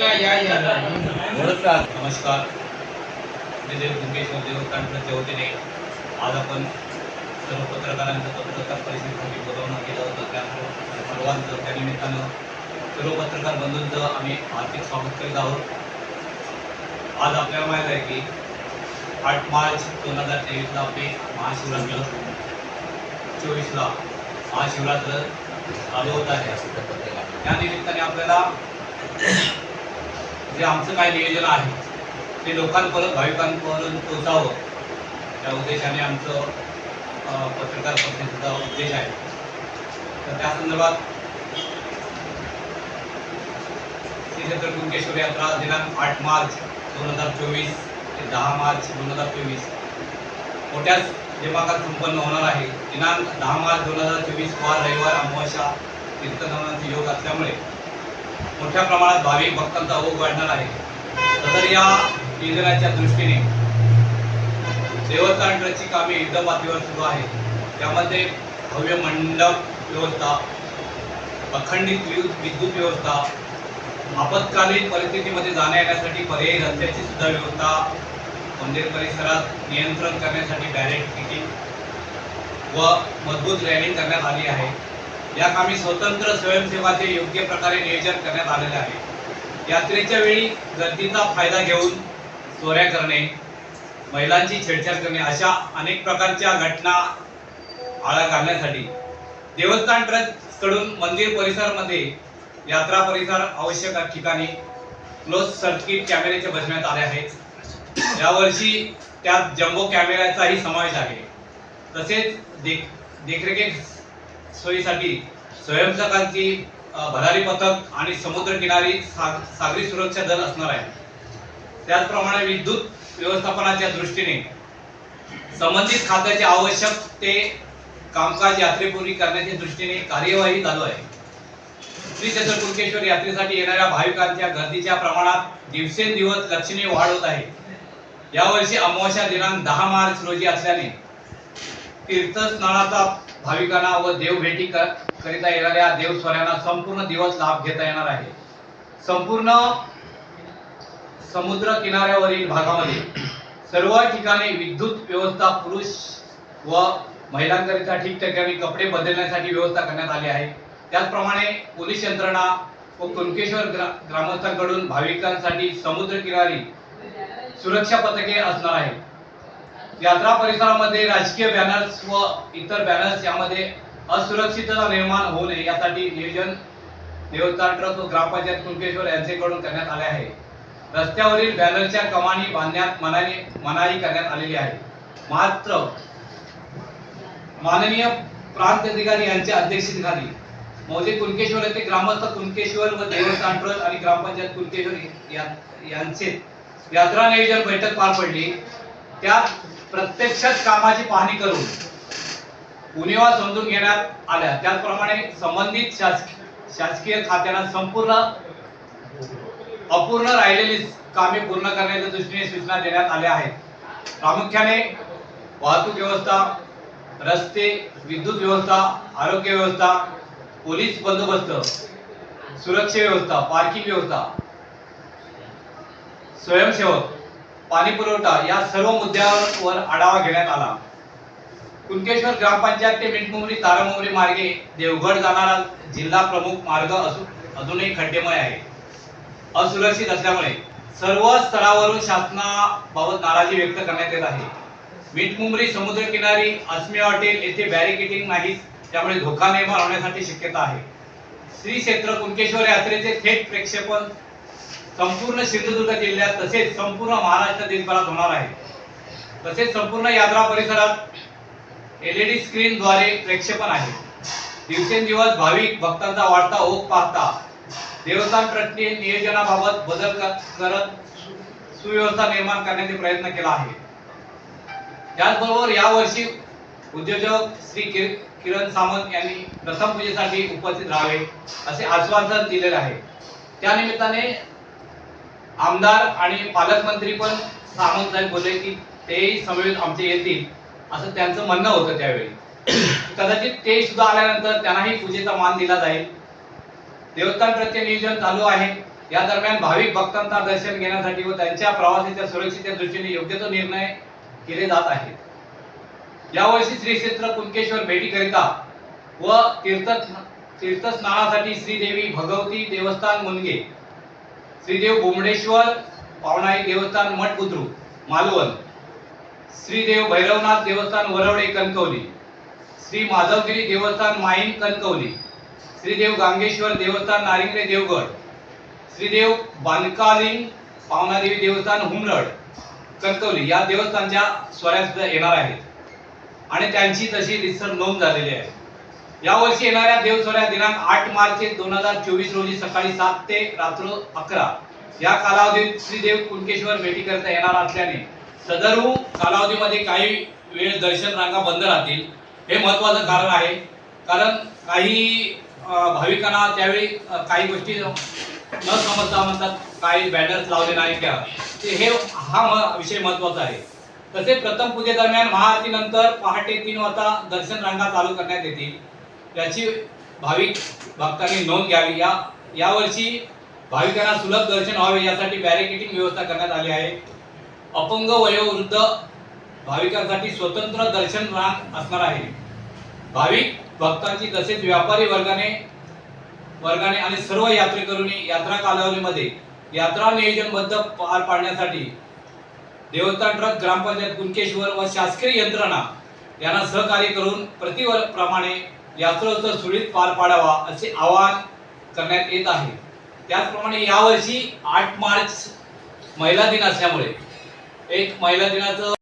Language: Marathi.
नमस्कार. नमस्कार. मी देव गुंकेश्वर देवस्थानच्या वतीने आज आपण सर्व पत्रकारांचं पत्रकार परिषदेसाठी बोलावणं केलं होतं. त्यामुळे सर्वांचं त्या निमित्तानं सर्व पत्रकार बंधूंचं आम्ही हार्दिक स्वागत करीत आहोत. आज आपल्याला माहीत आहे की आठ मार्च दोन हजार तेवीसला आपली महाशिवरात्र चोवीसला महाशिवरात्र चालू होत आहे. त्या निमित्ताने आपल्याला जे आमचं काय नियोजन आहे ते लोकांपर्यंत भाविकांपर्यंत पोहोचावं. त्या उद्देशाने आमचं पत्रकार परिषदेचा उद्देश आहे. तर त्या संदर्भात श्रीक्षेत्र कुंकेश्वर यात्रा दिनांक आठ मार्च दोन हजार चोवीस ते दहा मार्च दोन हजार चोवीस. मोठ्याच दिमागात संपन्न होणार आहे. दिनांक दहा मार्च दोन हजार चोवीस वार रविवार अमावस्या तीर्थनामांचे योग असल्यामुळे मोठ्या प्रमाणात भाविक भक्तांचा ओघ वाढणार आहे. तर या योजनाच्या दृष्टीने देवस्थान कामे युद्ध पातळीवर सुरू आहेत. त्यामध्ये भव्य मंडप व्यवस्था अखंडित विद्युत विद्युत व्यवस्था आपत्कालीन परिस्थितीमध्ये जाण्या येण्यासाठी पर्यायी रस्त्याची सुद्धा व्यवस्था मंदिर परिसरात नियंत्रण करण्यासाठी डायरेक्ट किटिंग व मजबूत रॅलिंग करण्यात आली आहे. या कामी स्वतंत्र स्वयंसेवाचे योग्य प्रकारे नियोजन करण्यात आलेले आहे. यात्रेच्या वेळी गर्दीचा फायदा घेऊन चोऱ्या करणे महिलांची छेडछाड करणे अशा अनेक प्रकारच्या घटना आळा घालण्यासाठी देवस्थान ट्रस्टकडून मंदिर परिसरामध्ये यात्रा परिसर आवश्यक ठिकाणी क्लोज सर्किट कॅमेऱ्याचे बसवण्यात आले आहेत. यावर्षी त्यात जम्बो कॅमेऱ्याचाही समावेश आहे. तसेच देख देखरेखी सोयीसाठी स्वयंसेवकांची भरारी पथक आणि समुद्रकिनारी सा- सागरी सुरक्षा दल असणार आहे त्याचप्रमाणे विद्युत व्यवस्थापनाच्या दृष्टीने संबंधित खात्याचे आवश्यक ते कामकाज यात्रेपूर्वी करण्याच्या दृष्टीने कार्यवाही चालू आहे. श्री क्षेत्र कुणकेश्वर यात्रेसाठी येणाऱ्या भाविकांच्या गर्दीच्या प्रमाणात दिवसेंदिवस लक्षणीय वाढ होत आहे. यावर्षी अमावस्या दिनांक दहा मार्च रोजी असल्याने तीर्थस्नानाचा भाविकांना व देवभेटी क- करिता येणाऱ्या देवस्वऱ्यांना संपूर्ण दिवस लाभ घेता येणार आहे. संपूर्ण समुद्र किनाऱ्यावरील भागामध्ये सर्व ठिकाणी विद्युत व्यवस्था पुरुष व महिलांकरिता ठिकठिकाणी कपडे बदलण्यासाठी व्यवस्था करण्यात आली आहे. त्याचप्रमाणे पोलीस यंत्रणा व कुणकेश्वर ग्रा ग्रामस्थांकडून भाविकांसाठी समुद्र किनारी सुरक्षा पथके असणार आहेत. यात्रा परिसरामध्ये राजकीय बॅनर्स व इतर बॅनर्स यामध्ये असुरक्षितता निर्माण होऊ नये यासाठी नियोजन देवता ट्रस्ट व ग्रामपंचायत कुणकेश्वर यांच्याकडून करण्यात आले आहे. रस्त्यावरील बॅनरच्या कमानी बांधण्यात मनाने मनाई करण्यात आलेली आहे. मात्र माननीय प्रांत अधिकारी यांच्या अध्यक्षतेखाली मौजे कुणकेश्वर येथे ग्रामस्थ कुणकेश्वर व देवस्थान ट्रस्ट आणि ग्रामपंचायत कुणकेश्वर यांचे यात्रा नियोजन बैठक पार पडली. त्यात प्रत्यक्षात कामाची पाहणी करून उणिवा समजून घेण्यात आल्या. त्याचप्रमाणे संबंधित शासकीय शासकीय खात्यांना संपूर्ण अपूर्ण राहिलेली कामे पूर्ण करण्याच्या दृष्टीने सूचना देण्यात आल्या आहेत. प्रामुख्याने वाहतूक व्यवस्था रस्ते विद्युत व्यवस्था आरोग्य व्यवस्था पोलीस बंदोबस्त सुरक्षा व्यवस्था पार्किंग व्यवस्था स्वयंसेवक पाणी पुरवठा या सर्व मुद्द्यांवर आढावा घेण्यात आला. कुणकेश्वर ग्रामपंचायत ते मिठमुंबरी तारामुंबरी मार्गे देवगड जाणारा जिल्हा प्रमुख मार्ग असून अजूनही खड्डेमय आहे. असुरक्षित असल्यामुळे सर्व स्तरावरून शासनाबाबत नाराजी व्यक्त करण्यात येत आहे. मिठमुंबरी समुद्रकिनारी अस्मी हॉटेल येथे बॅरिकेटिंग नाही त्यामुळे धोका निर्माण होण्यासाठी शक्यता आहे. श्री क्षेत्र कुणकेश्वर यात्रेचे थेट प्रेक्षेपण संपूर्ण सिंधुदुर्ग जिल्ह्यात तसेच संपूर्ण महाराष्ट्र देशभरात होणार आहे. तसेच संपूर्ण यात्रा परिसरात एलईडी स्क्रीनद्वारे प्रेक्षेपण आहे. दिवसेंदिवस भाविक भक्तांचा वाढता ओघ पाहता देवस्थान ट्रस्टने नियोजनाबाबत बदल करत सु- सुव्यवस्था निर्माण करण्याचा प्रयत्न केला आहे. त्याचबरोबर यावर्षी उद्योजक श्री किर- किरण सामंत यांनी प्रथम पूजेसाठी उपस्थित राहावे असे आश्वासन दिलेले आहे. त्यानिमित्ताने आमदार आणि पालकमंत्री पण सामंत साहेब बोलले की तेही समवेत आमचे येतील असं त्यांचं म्हणणं होतं त्यावेळी. कदाचित ते सुद्धा आल्यानंतर त्यांनाही पूजेचा मान दिला जाईल. देवस्थान ट्रस्टचे नियोजन चालू आहे. या दरम्यान भाविक भक्तांना दर्शन घेण्यासाठी व त्यांच्या प्रवासाच्या सुरक्षेच्या दृष्टीने योग्य तो निर्णय केले जात आहेत. यावर्षी श्री क्षेत्र कुणकेश्वर भेटीकरिता व तीर्थ तीर्थस्नानासाठी श्रीदेवी भगवती देवस्थान मुनगे श्रीदेव बोमडेश्वर पावणाई देवस्थान मठ मालवण. श्रीदेव भैरवनाथ देवस्थान वरवडे कणकवली. श्री माधवगिरी देवस्थान माहीम कणकवली. श्रीदेव गांगेश्वर देवस्थान नारिंगरे देवगड. श्रीदेव बानकालिंग पावनादेवी देवस्थान हुमरड कणकवली. या देवस्थानच्या स्वऱ्या सुद्धा येणार आहेत. आणि त्यांची तशी रिसर नोंद झालेली आहे. यावर्षी येणाऱ्या देवसोऱ्या दिनांक आठ मार्च दोन हजार चोवीस रोजी सकाळी सात ते रात्र अकरा या कालावधीत श्रीदेव कुणकेश्वर भेटी करता येणार असल्याने सदरू कालावधीमध्ये काही वेळ दर्शन रांगा बंद राहतील. हे महत्वाचं कारण आहे. कारण काही भाविकांना त्यावेळी काही गोष्टी न समजता म्हणतात काही बॅनर्स लावले नाही त्या. ते हे हा म- विषय महत्त्वाचा आहे. तसेच प्रथम पूजेदरम्यान महाआरतीनंतर पहाटे तीन वाजता दर्शन रांगा चालू करण्यात येतील. याची भाविक भक्तांनी नोंद घ्यावी. या यावर्षी भाविकांना सुलभ दर्शन व्हावे यासाठी बॅरिकेटिंग व्यवस्था करण्यात आली आहे. अपंग वयोवृद्ध भाविकांसाठी स्वतंत्र दर्शन रांग असणार आहे. भाविक भक्तांची तसेच व्यापारी वर्गाने वर्गाने आणि सर्व यात्रेकरूंनी यात्रा कालावधीमध्ये यात्रा नियोजनबद्ध पार पाडण्यासाठी देवस्थान ट्रस्ट ग्रामपंचायत कुणकेश्वर व शासकीय यंत्रणा यांना सहकार्य करून प्रतिप्रमाणे यात्रोत्सव सुरळीत पार पाडावा असे आवाहन करण्यात येत आहे. त्याचप्रमाणे यावर्षी आठ मार्च महिला दिन असल्यामुळे एक महिला दिनाचं